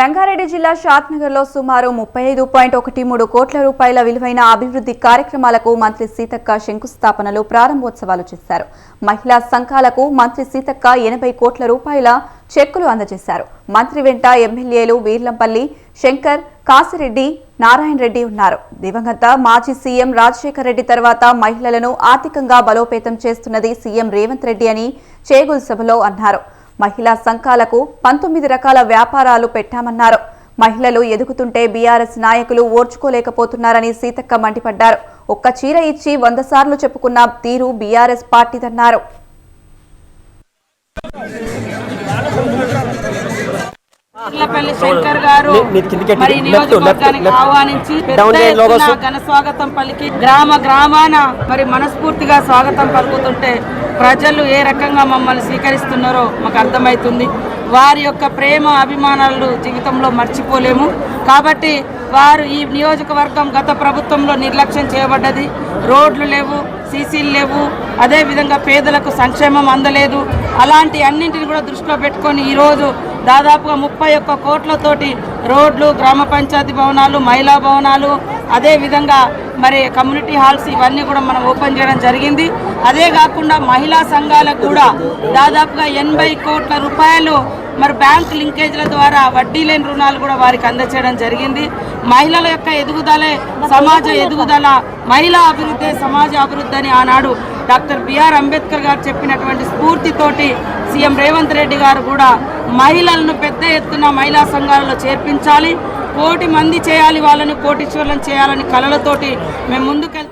రంగారెడ్డి జిల్లా షాద్నగర్లో సుమారు ముప్పై ఐదు పాయింట్ ఒకటి మూడు కోట్ల రూపాయల విలువైన అభివృద్ధి కార్యక్రమాలకు మంత్రి సీతక్క శంకుస్థాపనలు ప్రారంభోత్సవాలు చేశారు. మహిళా సంఘాలకు మంత్రి సీతక్క ఎనభై కోట్ల రూపాయల చెక్కులు అందజేశారు. మంత్రి వెంట ఎమ్మెల్యేలు వీర్లంపల్లి శంకర్ కాసిరెడ్డి నారాయణ రెడ్డి ఉన్నారు. దివంగత మాజీ సీఎం రాజశేఖర రెడ్డి తర్వాత మహిళలను ఆర్థికంగా బలోపేతం చేస్తున్నది సీఎం రేవంత్ రెడ్డి అని చేగుల్ సభలో అన్నారు. మహిళా సంఘాలకు పంతొమ్మిది రకాల వ్యాపారాలు పెట్టామన్నారు. మహిళలు ఎదుగుతుంటే బీఆర్ఎస్ నాయకులు ఓర్చుకోలేకపోతున్నారని సీతక్క మండిపడ్డారు. ఒక్క చీర ఇచ్చి వంద సార్లు చెప్పుకున్న తీరు బీఆర్ఎస్ పార్టీదన్నారు. ఇళ్ళపల్లి శంకర్ గారు మరి నియోజకవర్గానికి. ఆహ్వానించి. ఘన స్వాగతం పలికి గ్రామ గ్రామాన మరి మనస్ఫూర్తిగా స్వాగతం పలుకుతుంటే ప్రజలు ఏ రకంగా మమ్మల్ని స్వీకరిస్తున్నారో మాకు అర్థమవుతుంది వారి యొక్క ప్రేమ అభిమానాలు జీవితంలో మర్చిపోలేము. కాబట్టి వారు ఈ నియోజకవర్గం గత ప్రభుత్వంలో నిర్లక్ష్యం చేయబడ్డది. రోడ్లు లేవు సీసీలు లేవు. అదేవిధంగా పేదలకు సంక్షేమం అందలేదు. అలాంటి అన్నింటిని కూడా దృష్టిలో పెట్టుకొని ఈరోజు దాదాపుగా ముప్పై ఒక్క కోట్లతోటి రోడ్లు గ్రామ పంచాయతీ భవనాలు మహిళా భవనాలు అదేవిధంగా మరి కమ్యూనిటీ హాల్స్ ఇవన్నీ కూడా మనం ఓపెన్ చేయడం జరిగింది. అదే కాకుండా మహిళా సంఘాలకు కూడా దాదాపుగా ఎనభై కోట్ల రూపాయలు మరి బ్యాంక్ లింకేజ్ల ద్వారా వడ్డీ లేని రుణాలు కూడా వారికి అందచేయడం జరిగింది. మహిళల యొక్క ఎదుగుదలే సమాజ ఎదుగుదల మహిళా అభివృద్ధి సమాజ అభివృద్ధి అని ఆనాడు డాక్టర్ బిఆర్ అంబేద్కర్ గారు చెప్పినటువంటి స్ఫూర్తితోటి సీఎం రేవంత్ రెడ్డి గారు కూడా మహిళలను పెద్ద ఎత్తున మహిళా సంఘాలలో చేర్పించాలి. కోటి మంది చేయాలి వాళ్ళని కోటీశ్వర్లను చేయాలని కళలతోటి మేము ముందుకెళ్తాం